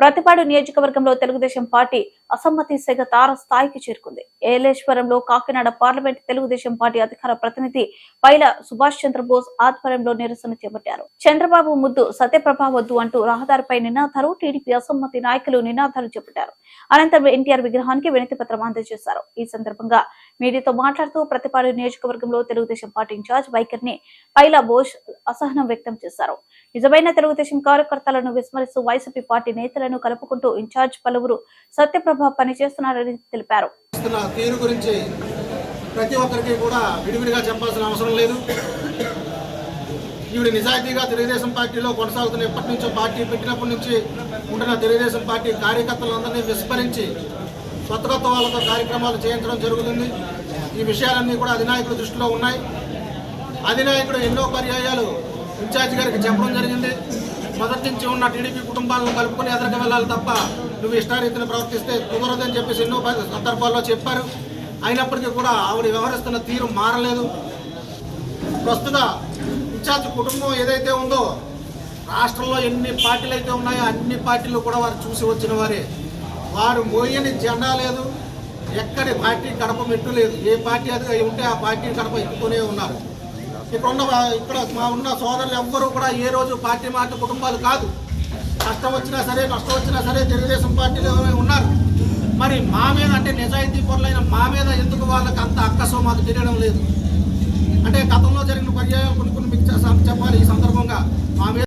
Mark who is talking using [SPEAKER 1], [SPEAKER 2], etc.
[SPEAKER 1] ప్రతిపాడు నియోజకవర్గంలో తెలుగుదేశం పార్టీ అసమ్మతి సెగ తార స్థాయికి చేరుకుంది. ఏలేశ్వరంలో కాకినాడ పార్లమెంట్ తెలుగుదేశం పార్టీ అధికార ప్రతినిధి పైల సుభాష్ చంద్రబోస్ ఆధ్వర్యంలో నిరసన చేపట్టారు. చంద్రబాబు ముద్దు సత్యప్రభ వద్దు అంటూ రహదారిపై నినాదాలు టీడీపీ అసమ్మతి నాయకులు నినాదాలు చేపట్టారు. అనంతరం ఎన్టీఆర్ విగ్రహానికి వినతి పత్రం అందజేశారు. ఈ సందర్భంగా మీడియాతో మాట్లాడుతూ ప్రతిపాడు నియోజకవర్గంలో తెలుగుదేశం పార్టీ ఇన్ఛార్జ్ వైఖరిని పైల బోస్ అసహనం వ్యక్తం చేశారు. నిజమైన తెలుగుదేశం కార్యకర్తలను విస్మరిస్తూ వైసీపీ పార్టీ నేతలను కలుపుకుంటూ ఇన్ఛార్జ్ పలువురు సత్యప్రభ పనిచేస్తున్నారని తెలిపారు.
[SPEAKER 2] తీరు గురించి ప్రతి ఒక్కరికి కూడా విడివిడిగా చెప్పాల్సిన అవసరం లేదు. ఈవిడ నిజాయితీగా తెలుగుదేశం పార్టీలో కొనసాగుతున్న ఎప్పటి నుంచో పార్టీ పెట్టినప్పటి నుంచి ఉంటున్న తెలుగుదేశం పార్టీ కార్యకర్తలందరినీ విస్మరించి కొత్త కొత్త వాళ్ళతో కార్యక్రమాలు చేయించడం జరుగుతుంది. ఈ విషయాలన్నీ కూడా అధినాయకుడు దృష్టిలో ఉన్నాయి. అధినాయకుడు ఎన్నో పర్యాయాలు ఇన్ఛార్జ్ గారికి చెప్పడం జరిగింది. మొదటి నుంచి ఉన్న టీడీపీ కుటుంబాలను కలుపుకొని ఎదురుకు వెళ్ళాలి తప్ప నువ్వు ఇష్టారీతిని ప్రవర్తిస్తే కుదరదని చెప్పేసి ఎన్నో సందర్భాల్లో చెప్పారు. అయినప్పటికీ కూడా ఆవిడ వ్యవహరిస్తున్న తీరు మారలేదు. ప్రస్తుత ఇన్ఛార్జ్ కుటుంబం ఏదైతే ఉందో రాష్ట్రంలో ఎన్ని పార్టీలు అయితే ఉన్నాయో అన్ని పార్టీలు కూడా వారు చూసి వచ్చిన వారే. వారు మోయని జెండా లేదు ఎక్కడి పార్టీ కడప మెట్టు లేదు. ఏ పార్టీ అది ఉంటే ఆ పార్టీ కడప ఎక్కుతూనే ఉన్నారు. ఇక్కడ ఉన్న ఇక్కడ మా ఉన్న సోదరులు ఎవ్వరూ కూడా ఏ రోజు పార్టీ మాట కుటుంబాలు కాదు. కష్టం వచ్చినా సరే నష్టం వచ్చినా సరే తెలుగుదేశం పార్టీలో ఉన్నారు. మరి మా మీద అంటే నిజాయితీ పరులైన మా మీద ఎందుకు వాళ్ళకి అంత అక్కసో మాకు తెలియడం లేదు? అంటే గతంలో జరిగిన పర్యాయాలు కొన్ని కొన్ని మీకు చెప్పాలి ఈ సందర్భంగా. మా మీద